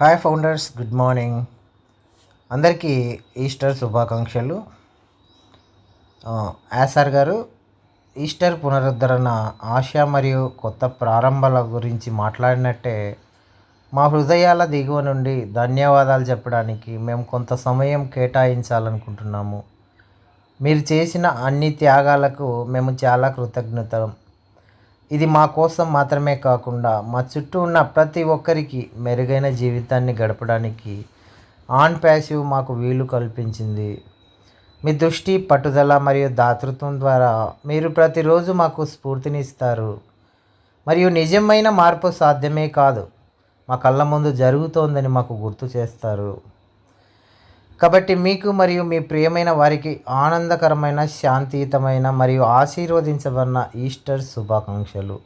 Hi founders good morning. అందరికీ Easter శుభాకాంక్షలు. Acer Yasar గారు ఈస్టర్ పునరుద్ధరణ ఆశ మరియు కొత్త ప్రారంభాల గురించి మాట్లాడినట్టే మా హృదయాల దిగువ నుండి ధన్యవాదాలు చెప్పడానికి మేము కొంత సమయం కేటాయించాలనుకుంటున్నాము. మీరు చేసిన అన్ని త్యాగాలకు మేము చాలా కృతజ్ఞతలం. ఇది మా కోసం మాత్రమే కాకుండా మా చుట్టూ ఉన్న ప్రతి ఒక్కరికి మెరుగైన జీవితాన్ని గడపడానికి ఆన్ ప్యాసివ్ మాకు వీలు కల్పించింది. మీ దృష్టి పట్టుదల మరియు దాతృత్వం ద్వారా మీరు ప్రతిరోజు మాకు స్ఫూర్తినిస్తారు. మరియు నిజమైన మార్పు సాధ్యమే కాదు మా కళ్ళ ముందు జరుగుతోందని మాకు గుర్తు చేస్తారు. కాబట్టి మీకు మరియు మీ ప్రియమైన వారికి ఆనందకరమైన శాంతియుతమైన మరియు ఆశీర్వదించబడిన ఈస్టర్ శుభాకాంక్షలు.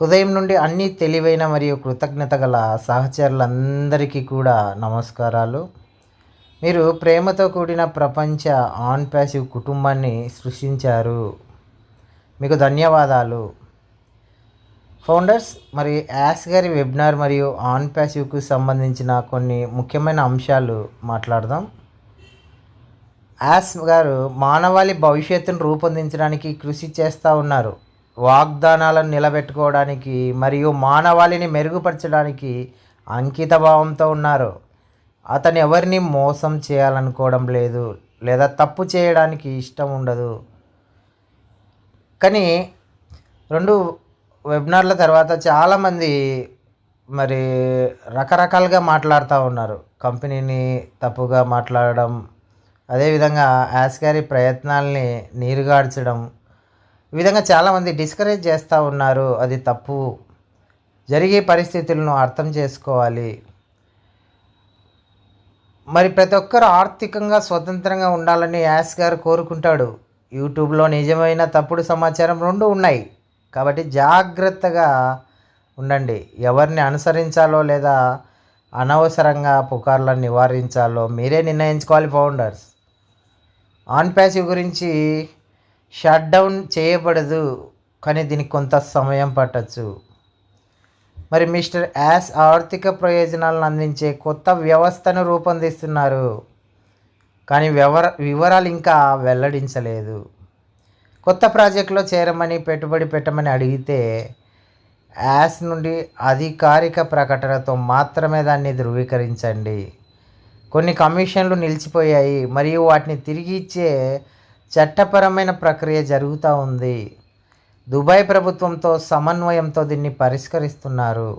హృదయం నుండి అన్ని తెలివైన మరియు కృతజ్ఞత గల సహచరులందరికీ కూడా నమస్కారాలు. మీరు ప్రేమతో కూడిన ప్రపంచ ఆన్ ప్యాసివ్ కుటుంబాన్ని సృష్టించారు. మీకు ధన్యవాదాలు. ఫౌండర్స్ మరి యాస్ గారి వెబినార్ మరియు ఆన్ ప్యాసివ్కు సంబంధించిన కొన్ని ముఖ్యమైన అంశాలు మాట్లాడదాం. యాస్ గారు మానవాళి భవిష్యత్తును రూపొందించడానికి కృషి చేస్తూ ఉన్నారు. వాగ్దానాలను నిలబెట్టుకోవడానికి మరియు మానవాళిని మెరుగుపరచడానికి అంకిత భావంతో ఉన్నారు. అతను ఎవరిని మోసం చేయాలనుకోవడం లేదు లేదా తప్పు చేయడానికి ఇష్టం ఉండదు. కానీ రెండు వెబినార్ల తర్వాత చాలామంది మరి రకరకాలుగా మాట్లాడుతూ ఉన్నారు. కంపెనీని తప్పుగా మాట్లాడడం అదేవిధంగా యాస్గారి ప్రయత్నాల్ని నీరుగార్చడం ఈ విధంగా చాలామంది డిస్కరేజ్ చేస్తూ ఉన్నారు. అది తప్పు. జరిగే పరిస్థితులను అర్థం చేసుకోవాలి. మరి ప్రతి ఒక్కరు ఆర్థికంగా స్వతంత్రంగా ఉండాలని యాస్ గారు కోరుకుంటాడు. యూట్యూబ్లో నిజమైన తప్పుడు సమాచారం రెండు ఉన్నాయి. కాబట్టి జాగ్రత్తగా ఉండండి. ఎవరిని అనుసరించాలో లేదా అనవసరంగా పుకార్లను నివారించాలో మీరే నిర్ణయించుకోవాలి ఫౌండర్స్. ఆన్ ప్యాసివ్ గురించి షట్ డౌన్ చేయబడదు కానీ దీనికి కొంత సమయం పట్టచ్చు. మరి మిస్టర్ యాస్ ఆర్థిక ప్రయోజనాలను అందించే కొత్త వ్యవస్థను రూపొందిస్తున్నారు. కానీ వివర వివరాలు ఇంకా వెల్లడించలేదు. కొత్త ప్రాజెక్టులో చేరమని పెట్టుబడి పెట్టమని అడిగితే యాస్ నుండి అధికారిక ప్రకటనతో మాత్రమే దాన్ని ధృవీకరించండి. కొన్ని కమిషన్లు నిలిచిపోయాయి మరియు వాటిని తిరిగి ఇచ్చే చట్టపరమైన ప్రక్రియ జరుగుతూ ఉంది. దుబాయ్ ప్రభుత్వంతో సమన్వయంతో దీన్ని పరిష్కరిస్తున్నారు.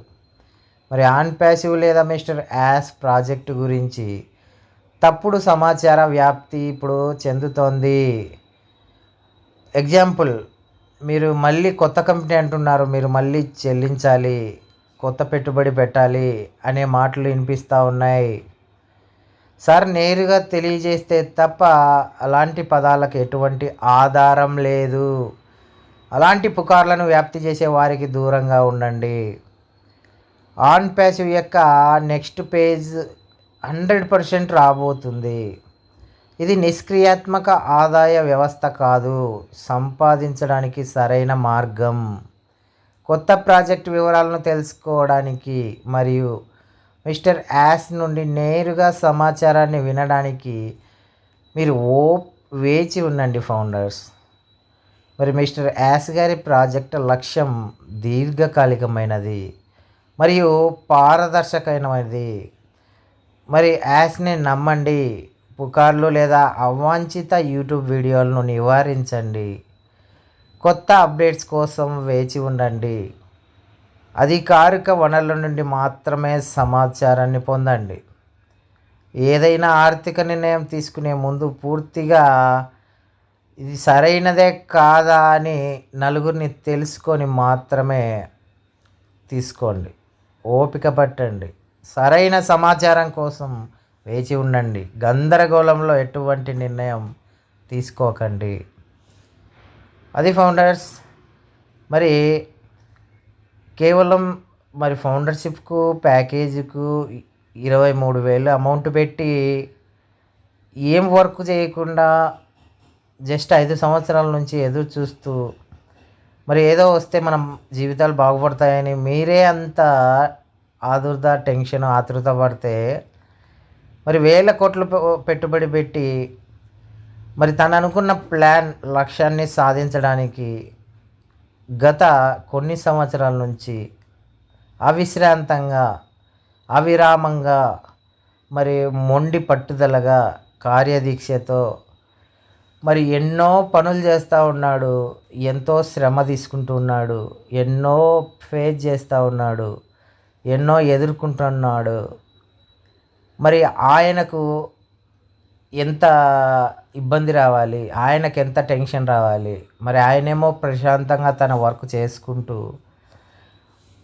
మరి ఆన్ ప్యాసివ్ లేదా మిస్టర్ యాస్ ప్రాజెక్టు గురించి తప్పుడు సమాచార వ్యాప్తి ఇప్పుడు చెందుతోంది. ఎగ్జాంపుల్ మీరు మళ్ళీ కొత్త కంపెనీ అంటున్నారు మీరు మళ్ళీ చెల్లించాలి కొత్త పెట్టుబడి పెట్టాలి అనే మాటలు వినిపిస్తూ ఉన్నాయి. సార్ నేరుగా తెలియజేస్తే తప్ప అలాంటి పదాలకు ఎటువంటి ఆధారం లేదు. అలాంటి పుకార్లను వ్యాప్తి చేసే వారికి దూరంగా ఉండండి. ఆన్ ప్యాసివ్ యొక్క నెక్స్ట్ పేజ్ హండ్రెడ్ పర్సెంట్ రాబోతుంది. ఇది నిష్క్రియాత్మక ఆదాయ వ్యవస్థ కాదు. సంపాదించడానికి సరైన మార్గం. కొత్త ప్రాజెక్ట్ వివరాలను తెలుసుకోవడానికి మరియు మిస్టర్ యాస్ నుండి నేరుగా సమాచారాన్ని వినడానికి మీరు ఓ వేచి ఉండండి ఫౌండర్స్. మరి మిస్టర్ యాస్ గారి ప్రాజెక్ట్ లక్ష్యం దీర్ఘకాలికమైనది మరియు పారదర్శకమైనది. మరి యాస్ని నమ్మండి. పుకార్లు లేదా అవాంఛిత యూట్యూబ్ వీడియోలను నివారించండి. కొత్త అప్డేట్స్ కోసం వేచి ఉండండి. అధికారిక వనరుల నుండి మాత్రమే సమాచారాన్ని పొందండి. ఏదైనా ఆర్థిక నిర్ణయం తీసుకునే ముందు పూర్తిగా ఇది సరైనదే కాదా అని నలుగురిని తెలుసుకొని మాత్రమే తీసుకోండి. ఓపిక పట్టండి. సరైన సమాచారం కోసం వేచి ఉండండి. గందరగోళంలో ఎటువంటి నిర్ణయం తీసుకోకండి. అది ఫౌండర్స్. మరి కేవలం మరి ఫౌండర్షిప్కు ప్యాకేజీకు ఇరవై మూడు వేలు అమౌంట్ పెట్టి ఏం వర్క్ చేయకుండా జస్ట్ ఐదు సంవత్సరాల నుంచి ఎదురు చూస్తూ మరి ఏదో వస్తే మనం జీవితాలు బాగుపడతాయని మీరే అంత ఆదుర్ద టెన్షన్ ఆతృత పడితే మరి వేల కోట్లు పెట్టుబడి పెట్టి మరి తను అనుకున్న ప్లాన్ లక్ష్యాన్ని సాధించడానికి గత కొన్ని సంవత్సరాల నుంచి అవిశ్రాంతంగా అవిరామంగా మరి మొండి పట్టుదలగా కార్యదీక్షతో మరి ఎన్నో పనులు చేస్తూ ఉన్నాడు ఎంతో శ్రమ తీసుకుంటూ ఉన్నాడు ఎన్నో ఫేస్ చేస్తూ ఉన్నాడు ఎన్నో ఎదుర్కొంటున్నాడు. మరి ఆయనకు ఎంత ఇబ్బంది రావాలి? ఆయనకు ఎంత టెన్షన్ రావాలి? మరి ఆయనేమో ప్రశాంతంగా తన వర్క్ చేసుకుంటూ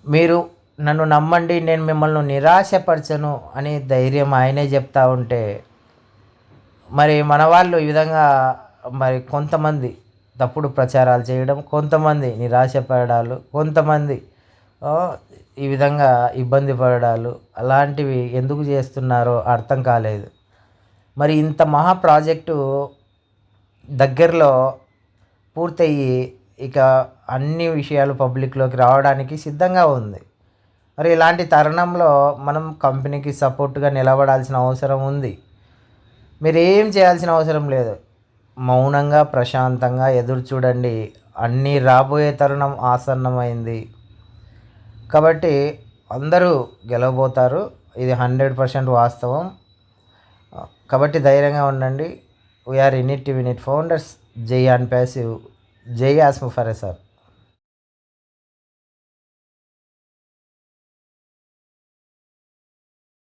మీరు నన్ను నమ్మండి నేను మిమ్మల్ని నిరాశపరచను అని ధైర్యం ఆయనే చెప్తా ఉంటే మరి మన వాళ్ళు ఈ విధంగా మరి కొంతమంది తప్పుడు ప్రచారాలు చేయడం కొంతమంది నిరాశపడాలు కొంతమంది ఈ విధంగా ఇబ్బంది పడడాలు అలాంటివి ఎందుకు చేస్తున్నారో అర్థం కాలేదు. మరి ఇంత మహా ప్రాజెక్టు దగ్గరలో పూర్తయ్యి ఇక అన్ని విషయాలు పబ్లిక్లోకి రావడానికి సిద్ధంగా ఉంది. మరి ఇలాంటి తరుణంలో మనం కంపెనీకి సపోర్ట్గా నిలబడాల్సిన అవసరం ఉంది. మీరు ఏం చేయాల్సిన అవసరం లేదు. మౌనంగా ప్రశాంతంగా ఎదురు చూడండి. అన్నీ రాబోయే తరుణం ఆసన్నమైంది. కాబట్టి అందరూ గెలవబోతారు. ఇది హండ్రెడ్ పర్సెంట్ వాస్తవం. కాబట్టి ధైర్యంగా ఉండండి. We're in it win it founders జై అండ్ ప్యాసివ్ జై ఆస్మ్ ఫరే సార్